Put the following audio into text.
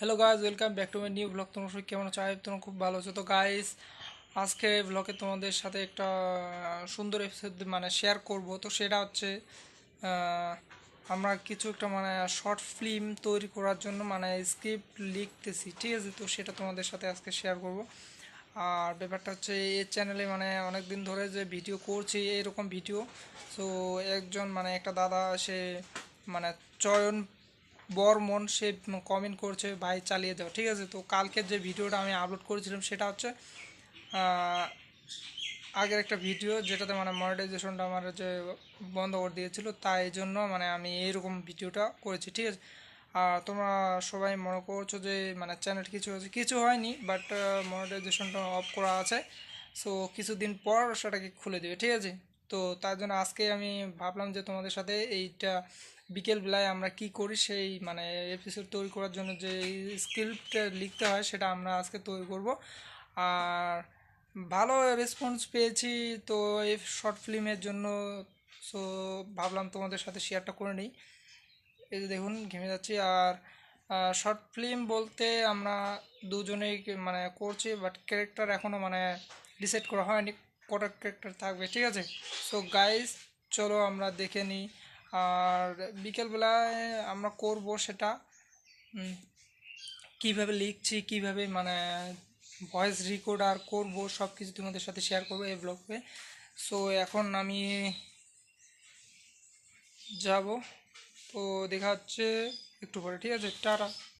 Hello guys welcome back to my new blog তোমার সবাই কেমন আছো? আই তোমরা খুব ভালো আছো। তো গাইজ আজকে ব্লগে তোমাদের সাথে একটা সুন্দর এপিসোড মানে শেয়ার করব। তো সেটা হচ্ছে আমরা কিছু একটা মানে শর্ট ফিল্ম তৈরি করার জন্য মানে স্ক্রিপ্ট লিখতেছি। ঠিক আছে? তো সেটা তোমাদের সাথে আজকে শেয়ার করব। আর ব্যাপারটা হচ্ছে, এই চ্যানেলে মানে অনেক দিন ধরে যে ভিডিও করছি এরকম ভিডিও তো একজন মানে একটা দাদা, সে মানে চয়ন বর্মন সে কমেন্ট করছে, ভাই চালিয়ে যাও ঠিক আছে? তো কালকের যে ভিডিওটা আমি আপলোড করেছিলাম, সেটা হচ্ছে আগের একটা ভিডিও যেটাতে মানে মনিটাইজেশনটা আমার যে বন্ধ করে দিয়েছিল, তাই জন্য মানে আমি এইরকম ভিডিওটা করেছি, ঠিক আছে? আর তোমরা সবাই মনে করছ যে মানে চ্যানেল কিছু হয়েছে, কিছু হয়নি বাট মনিটাইজেশনটা অফ করা আছে সো কিছুদিন পর সেটাকে খুলে দেবে, ঠিক আছে? তো তার জন্য আজকে আমি ভাবলাম যে তোমাদের সাথে এইটা বিকেলবেলায় আমরা কি করি, সেই মানে এপিসোড তৈরি করার জন্য যে স্ক্রিপ্ট লিখতে হয় সেটা আমরা আজকে তৈরি করব। আর ভালো রেসপন্স পেয়েছি তো এই শর্ট ফিল্মের জন্য সো ভাবলাম তোমাদের সাথে শেয়ারটা করে নিই। এই যে দেখুন, ঘেমে যাচ্ছি। আর শর্ট ফিল্ম বলতে আমরা দুজনেই মানে করছি বাট ক্যারেক্টার এখনও মানে ডিসাইড করা হয়নি, কটা ক্যারেক্টার থাকবে, ঠিক আছে? সো গাইস চলো আমরা দেখে নিই। আর বিকেলবেলায় আমরা করব সেটা কীভাবে লিখছি, কীভাবে মানে ভয়েস রেকর্ড আর করব সব কিছু তোমাদের সাথে শেয়ার করব এই ব্লগে সো এখন আমি যাব। তো দেখা হচ্ছে একটু পরে, ঠিক আছে? টাটা।